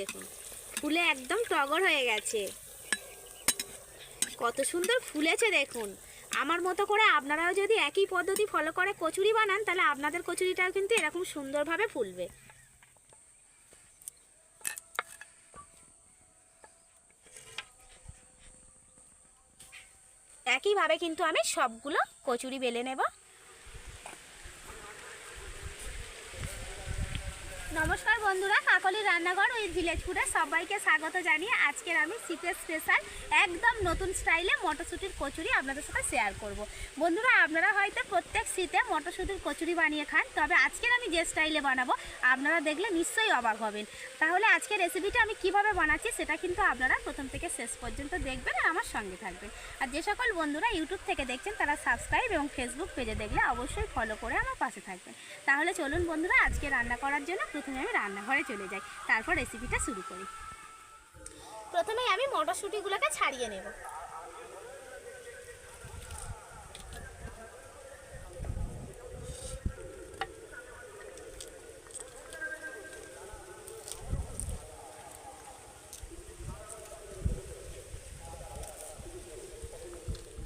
দেখুন। ফুলে একদম টগর হয়ে গেছে। কত সুন্দর ফুলেছে দেখুন। আমার মতো করে আপনারাও যদি একই পদ্ধতি ফলো করে কচুরি বানান, তাহলে আপনাদের কচুরিটাও কিন্তু এরকম সুন্দরভাবে ফুলবে। একইভাবে কিন্তু আমি সবগুলো কচুরি বেলে নেব। নমস্কার বন্ধুরা, কাকলি রান্নাঘর ওই ভিলেজ ফুডে সবাইকে স্বাগত জানিয়ে আজকের আমি শীতের স্পেশাল একদম নতুন স্টাইলে মটরশুঁটির কচুরি আপনাদের সাথে শেয়ার করব। বন্ধুরা, আপনারা হয়তো প্রত্যেক শীতে মটরশুঁটির কচুরি বানিয়ে খান, তবে আজকের আমি যে স্টাইলে বানাবো, আপনারা দেখলে নিশ্চয়ই অবাক হবেন। তাহলে আজকের রেসিপিটা আমি কীভাবে বানাচ্ছি, সেটা কিন্তু আপনারা প্রথম থেকে শেষ পর্যন্ত দেখবেন আর আমার সঙ্গে থাকবেন। আর যে সকল বন্ধুরা ইউটিউব থেকে দেখছেন, তারা সাবস্ক্রাইব এবং ফেসবুক পেজে দেখলে অবশ্যই ফলো করে আমার পাশে থাকবেন। তাহলে চলুন বন্ধুরা, আজকে রান্না করার জন্য প্রথমে আমি রান্নাঘরে চলে যাই, তারপর রেসিপিটা শুরু করি। প্রথমেই আমি মটরশুঁটিগুলোকে ছাড়িয়ে নেব।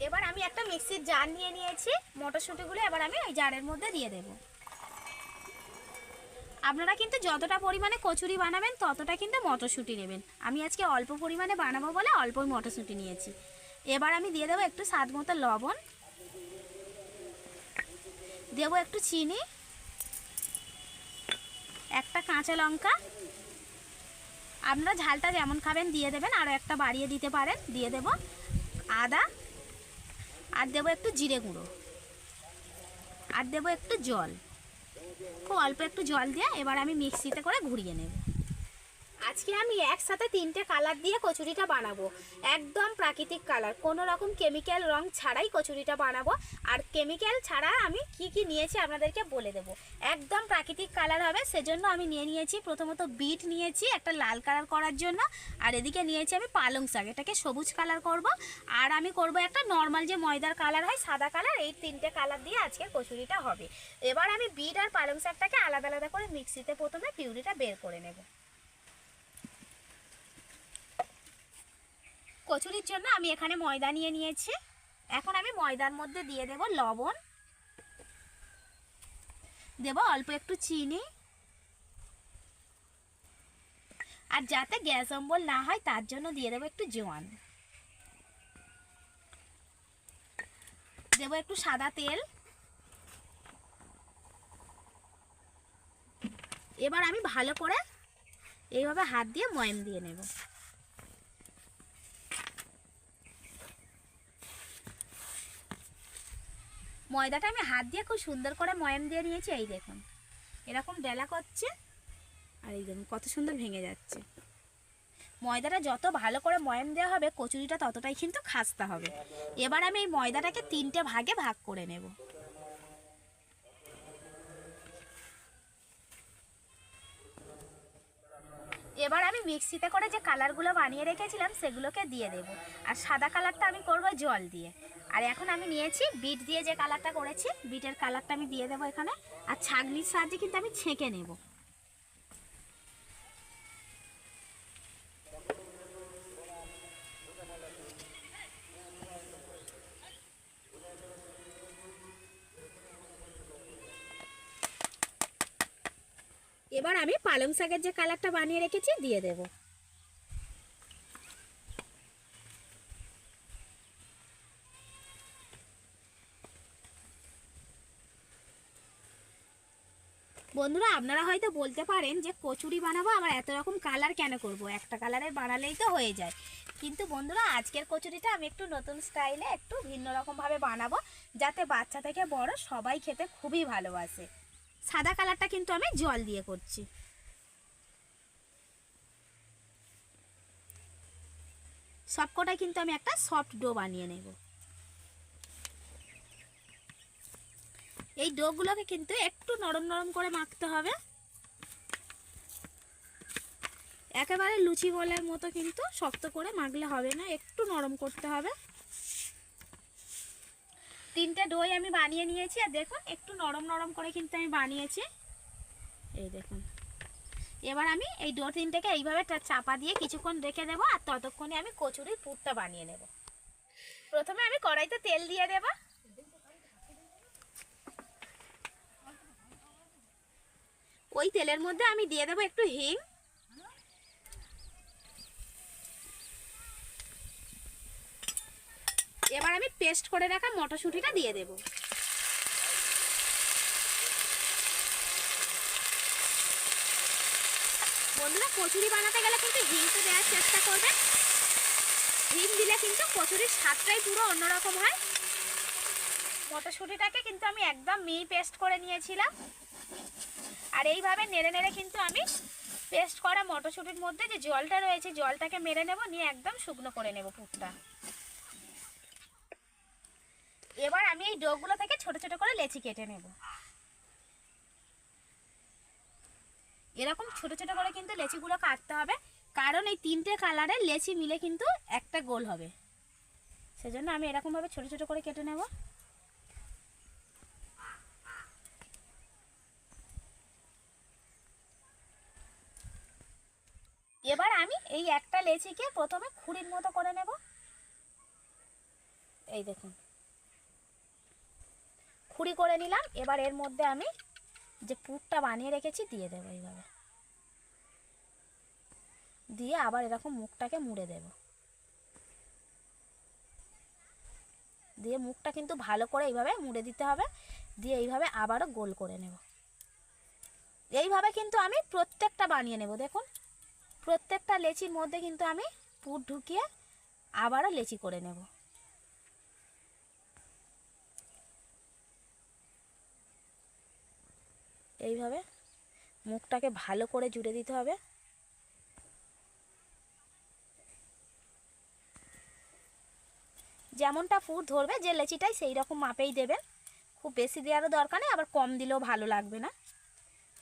এবার আমি একটা মিক্সির জার নিয়ে নিয়েছি, মটরশুঁটিগুলো এবার আমি ওই জারের মধ্যে দিয়ে দেব। আপনারা কিন্তু যতটা পরিমাণে কচুরি বানাবেন, ততটা কিন্তু মটরশুঁটি নেবেন। আমি আজকে অল্প পরিমাণে বানাবো বলে অল্পই মটরশুঁটি নিয়েছি। এবার আমি দিয়ে দেবো একটু স্বাদ মতো লবণ। দেবো একটু চিনি। একটা কাঁচা লঙ্কা। আপনারা ঝালটা যেমন খাবেন দিয়ে দেবেন আরও একটা বাড়িয়ে দিতে পারেন। দিয়ে দেব আদা। আর দেবো একটু জিরে গুঁড়ো। আর দেবো একটু জল। খুব অল্প একটু জল দিয়ে এবার আমি মিক্সিতে করে ঘুরিয়ে নেব। আজকে আমি একসাথে তিনটে কালার দিয়ে কচুরিটা বানাবো। একদম প্রাকৃতিক কালার কোনো রকম কেমিক্যাল রং ছাড়াই কচুরিটা বানাবো। আর কেমিক্যাল ছাড়া আমি কি কি নিয়েছি আপনাদেরকে বলে দেবো। একদম প্রাকৃতিক কালার হবে, সেজন্য আমি নিয়ে নিয়েছি প্রথমত বিট নিয়েছি একটা লাল কালার করার জন্য। আর এদিকে নিয়েছি আমি পালং শাক, এটাকে সবুজ কালার করব। আর আমি করব একটা নর্মাল যে ময়দার কালার হয়, সাদা কালার এই তিনটে কালার দিয়ে আজকে কচুরিটা হবে। এবার আমি বিট আর পালং শাকটাকে আলাদা আলাদা করে মিক্সিতে প্রথমে পিউরিটা বের করে নেব। কচুরির জন্য আমি এখানে ময়দা নিয়ে নিয়েছি। এখন আমি ময়দার মধ্যে দিয়ে দেব লবণ। দেব অল্প একটু চিনি। আর যাতে গ্যাস অম্বল না হয়, তার জন্য দিয়ে দেবো একটু জোয়ান। দেবো একটু সাদা তেল। এবার আমি ভালো করে এইভাবে হাত দিয়ে ময়ম দিয়ে নেব। ময়দাটা আমি হাত দিয়ে খুব সুন্দর করে ময়াম দিয়ে নিয়েছি, এই দেখুন। এরকম ডেলা করছে, আর এই দেখুন কত সুন্দর ভেঙে যাচ্ছে। ময়দাটা যত ভালো করে ময়াম দেওয়া হবে, কচুরিটা ততটাই কিন্তু খাস্তা হবে। এবার আমি এই ময়দাটাকে তিনটে ভাগে ভাগ করে নেব। এবার আমি মিক্সিতে করে যে কালারগুলো বানিয়ে রেখেছিলাম, সেগুলোকে দিয়ে দেব। আর সাদা কালারটা আমি করব জল দিয়ে। আর এখন আমি নিয়েছি বিট দিয়ে যে কালারটা করেছি, বিটের কালারটা আমি দিয়ে দেবো এখানে। আর ছাগনির সাহায্যে কিন্তু আমি ছেঁকে নেব। এবার আমি পালং শাকের যে কালারটা বানিয়ে রেখেছি, দিয়ে দেব। বন্ধুরা, আপনারা হয়তো বলতে পারেন যে কচুরি বানাবো, আবার এত রকম কালার কেন করব? একটা কালারের বানালেই তো হয়ে যায়। কিন্তু বন্ধুরা, আজকের কচুরিটা আমি একটু নতুন স্টাইলে একটু ভিন্ন রকমভাবে বানাবো, যাতে বাচ্চা থেকে বড় সবাই খেতে খুবই ভালোবাসে। সাদা কালারটা কিন্তু আমি জল দিয়ে করছি। সবকটাই কিন্তু আমি একটা সফট ডো বানিয়ে নেব। এই ডোগুলোকে কিন্তু একটু নরম নরম করে মাখতে হবে। একেবারে লুচি বলার মতো কিন্তু শক্ত করে মাখলে হবে না, একটু নরম করতে হবে। তিনটে দই আমি বানিয়ে নিয়েছি, আর দেখুন, একটু নরম নরম করে কিন্তু আমি বানিয়েছি। এই দেখুন। এবার আমি এই ডো তিনটাকে এইভাবে চাপা দিয়ে কিছুক্ষণ রেখে দেবো, আর ততক্ষণে আমি কচুরির পুরটা বানিয়ে নেব। প্রথমে আমি কড়াইতে তেল দিয়ে দেব। ওই তেলের মধ্যে আমি দিয়ে দেবো একটু হিং। এবার আমি পেস্ট করে রাখা মটরশুঁটিটা দিয়ে দেবো। বন্ধুরা, কচুরি বানাতে গেলে কিন্তু হিং তো দেওয়ার চেষ্টা করবেন। হিং দিলে কিন্তু কচুরির স্বাদটাই পুরো অন্যরকম হয়। মটরশুঁটিটাকে কিন্তু আমি একদম মিহি পেস্ট করে নিয়েছিলাম। আর এইভাবে নেড়ে নেড়ে কিন্তু আমি পেস্ট করা মটরশুঁটির মধ্যে যে জলটা রয়েছে, জলটাকে মেরে নেব, নিয়ে একদম শুকনো করে নেব পুরটা। এবার আমি এই ডোগুলো থেকে ছোট ছোট করে লেচি কেটে নেব। এরকম ছোট ছোট করে কিন্তু লেচিগুলো কাটতে হবে, কারণ এই তিনটে কালারের লেচি মিলে কিন্তু একটা গোল হবে। সেজন্য আমি এরকমভাবে ছোট ছোট করে কেটে নেব। এবার আমি এই একটা লেচিকে প্রথমে খুঁড়ির মতো করে নেব। এই দেখুন। খুঁড়ি করে নিলাম। এবার এর মধ্যে আমি যে পুরটা বানিয়ে রেখেছি দিয়ে দেবো এইভাবে। দিয়ে আবার এরকম মুখটাকে মুড়ে দেব। দিয়ে মুখটা কিন্তু ভালো করে এইভাবে মুড়ে দিতে হবে। দিয়ে এইভাবে আবারও গোল করে নেব। এইভাবে কিন্তু আমি প্রত্যেকটা বানিয়ে নেব, দেখুন। প্রত্যেকটা লেচির মধ্যে কিন্তু আমি পুর ঢুকিয়ে আবারও লেচি করে নেব। এইভাবে মুখটাকে ভালো করে জুড়ে দিতে হবে। যেমনটা ফুট ধরবে, যে লেচিটাই সেই রকম মাপেই দেবেন। খুব বেশি দেওয়ারও দরকার নেই, আবার কম দিলেও ভালো লাগবে না।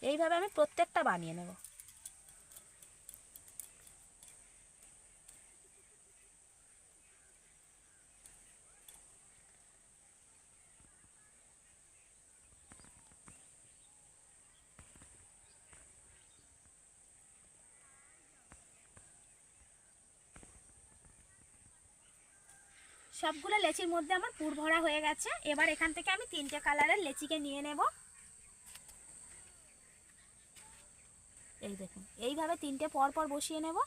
এইভাবে আমি প্রত্যেকটা বানিয়ে নেব। সবগুলো লেচির মধ্যে আমার পুর ভরা হয়ে গেছে। এবার এখান থেকে আমি তিনটে কালারের লেচিকে নিয়ে নেব। এই দেখুন, এইভাবে তিনটে পর পর বসিয়ে নেব।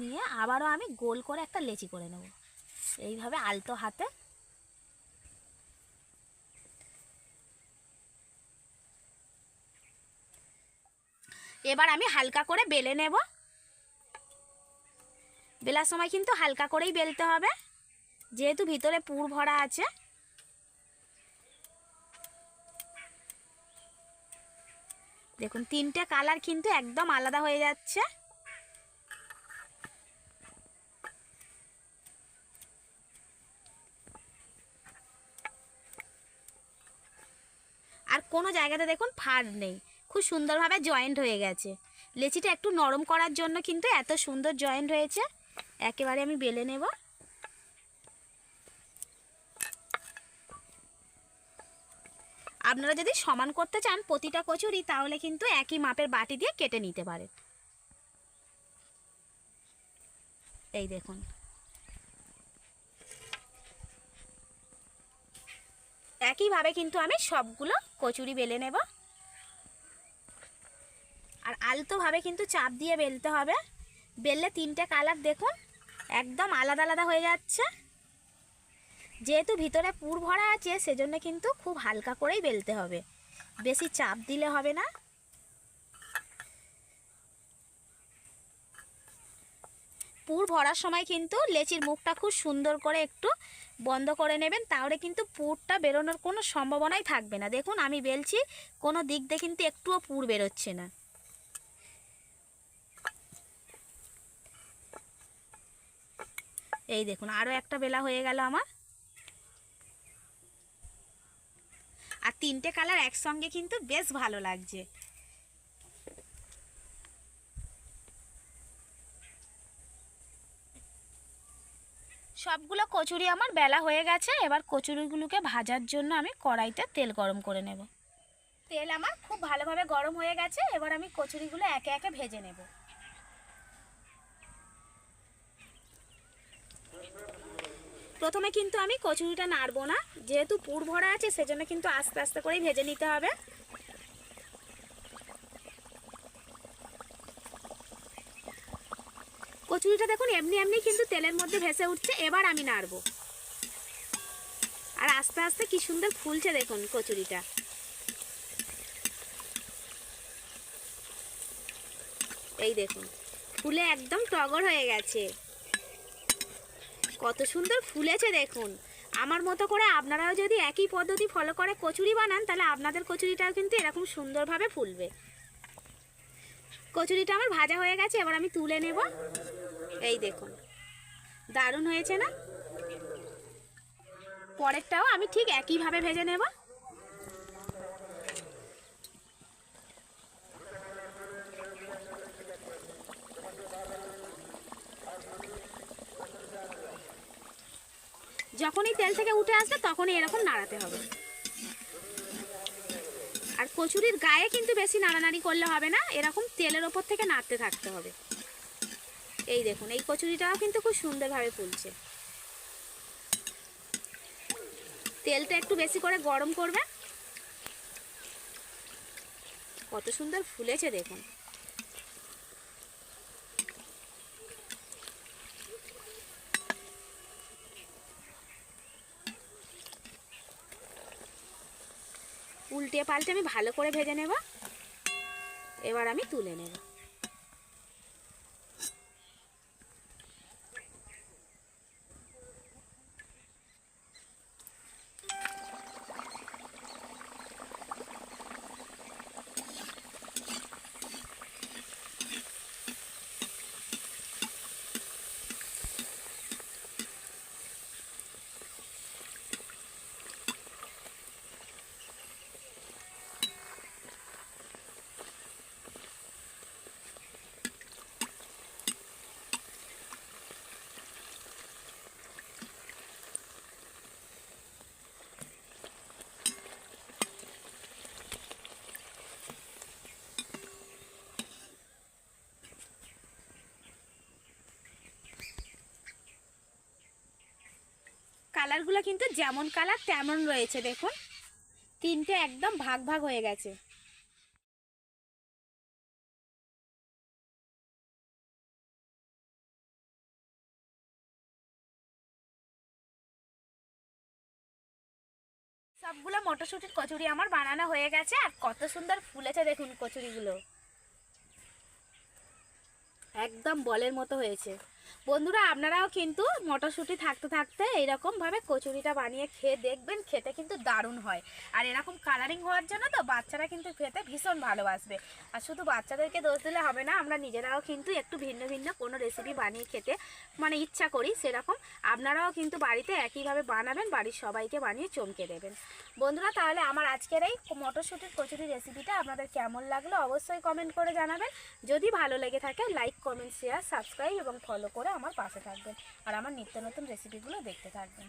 নিয়ে আবারও আমি গোল করে একটা লেচি করে নেব। এইভাবে আলতো হাতে। এবার আমি হালকা করে বেলে নেব। বেলার সময় কিন্তু হালকা করেই বেলতে হবে। যেহেতু ভিতরে পুর ভরা আছে। দেখুন, তিনটে কালার কিন্তু একদম আলাদা হয়ে যাচ্ছে। আর কোনো জায়গাতে দেখুন ফাড় নেই। খুব সুন্দরভাবে জয়েন্ট হয়ে গেছে। লেচিটা একটু নরম করার জন্য কিন্তু এত সুন্দর জয়েন্ট হয়েছে। একেবারে আমি বেলে নেব। আপনারা যদি সমান করতে চান প্রতিটা কচুরি, তাহলে কিন্তু একই মাপের বাটি দিয়ে কেটে নিতে পারেন। এই দেখুন। একইভাবে কিন্তু আমি সবগুলো কচুরি বেলে নেব। আর আলতোভাবে কিন্তু চাপ দিয়ে বেলতে হবে। বেললে তিনটে কালার দেখুন, একদম আলাদা আলাদা হয়ে যাচ্ছে। যেহেতু ভিতরে পুর ভরা আছে, সেজন্য কিন্তু খুব হালকা করেই বেলতে হবে। বেশি চাপ দিলে হবে না। পুর ভরার সময় কিন্তু লেচির মুখটা খুব সুন্দর করে একটু বন্ধ করে নেবেন, তাহলে কিন্তু পুরটা বেরোনোর কোনো সম্ভাবনাই থাকবে না। দেখুন, আমি বেলছি, কোনো দিক দিয়ে কিন্তু একটুও পুর বেরোচ্ছে না। এই দেখুন, আরও একটা বেলা হয়ে গেল আমার। আর তিনটে কালার একসঙ্গে কিন্তু বেশ ভালো লাগছে। সবগুলো কচুরি আমার বেলা হয়ে গেছে, এবার কচুরিগুলোকে ভাজার জন্য আমি কড়াইতে তেল গরম করে নেব। তেল আমার খুব ভালোভাবে গরম হয়ে গেছে, এবার আমি কচুরিগুলো একে একে ভেজে নেব। প্রথমে কিন্তু আমি কচুরিটা নাড়বো না। যেহেতু পুর ভরা আছে, সেজন্য কিন্তু আস্তে আস্তে করেই ভেজে নিতে হবে। কচুরিটা দেখুন, এমনি এমনি কিন্তু তেলের মধ্যে ভেসে উঠছে, এবার আমি নাড়বো। আর আস্তে আস্তে কি সুন্দর ফুলছে দেখুন কচুরিটা। এই দেখুন, ফুলে একদম টগর হয়ে গেছে। কত সুন্দর ফুলেছে দেখুন। আমার মতো করে আপনারাও যদি একই পদ্ধতি ফলো করে কচুরি বানান, তাহলে আপনাদের কচুরিটাও কিন্তু এরকম সুন্দরভাবে ফুলবে। কচুরিটা আমার ভাজা হয়ে গেছে, এবার আমি তুলে নেব। এই দেখুন, দারুণ হয়েছে না? পরেরটাও আমি ঠিক একইভাবে ভেজে নেব। যখনই তেল থেকে উঠে আসবে তখনই এরকম নাড়াতে হবে। আর কচুরির গায়ে কিন্তু বেশি নাড়ানাড়ি করলে হবে না, এরকম তেলের ওপর থেকে নাড়তে থাকতে হবে। এই দেখুন, এই কচুরিটাও কিন্তু খুব সুন্দরভাবে ফুলছে। তেলটা একটু বেশি করে গরম করবে কত সুন্দর ফুলেছে দেখুন। উল্টে পাল্টে আমি ভালো করে ভেজে নেব। এবার আমি তুলে নেব। কালারগুলো কিন্তু যেমন কালার তেমন রয়েছে, দেখুন। তিনটে একদম ভাগ ভাগ হয়ে গেছে। সবগুলো মটরশুটির কচুরি আমার বানানো হয়ে গেছে, আর কত সুন্দর ফুলেছে দেখুন কচুরিগুলো। একদম বলের মতো হয়েছে। বন্ধুরা, আপনারাও কিন্তু মটরশুঁটি থাকতে থাকতে এইরকমভাবে কচুরিটা বানিয়ে খেয়ে দেখবেন, খেতে কিন্তু দারুণ হয়। আর এরকম কালারিং হওয়ার জন্য তো বাচ্চারা কিন্তু খেতে ভীষণ ভালোবাসবে। আর শুধু বাচ্চাদেরকে দোষ দিলে হবে না, আমরা নিজেরাও কিন্তু একটু ভিন্ন ভিন্ন কোনো রেসিপি বানিয়ে খেতে মানে ইচ্ছা করি সেরকম। আপনারাও কিন্তু বাড়িতে একইভাবে বানাবেন, বাড়ির সবাইকে বানিয়ে চমকে দেবেন। বন্ধুরা, তাহলে আমার আজকের এই মটরশুঁটির কচুরি রেসিপিটা আপনাদের কেমন লাগল অবশ্যই কমেন্ট করে জানাবেন। যদি ভালো লেগে থাকে লাইক কমেন্ট শেয়ার সাবস্ক্রাইব এবং ফলো করে আমার পাশে থাকবেন। আর আমার নিত্য নতুন রেসিপিগুলো দেখতে থাকবেন।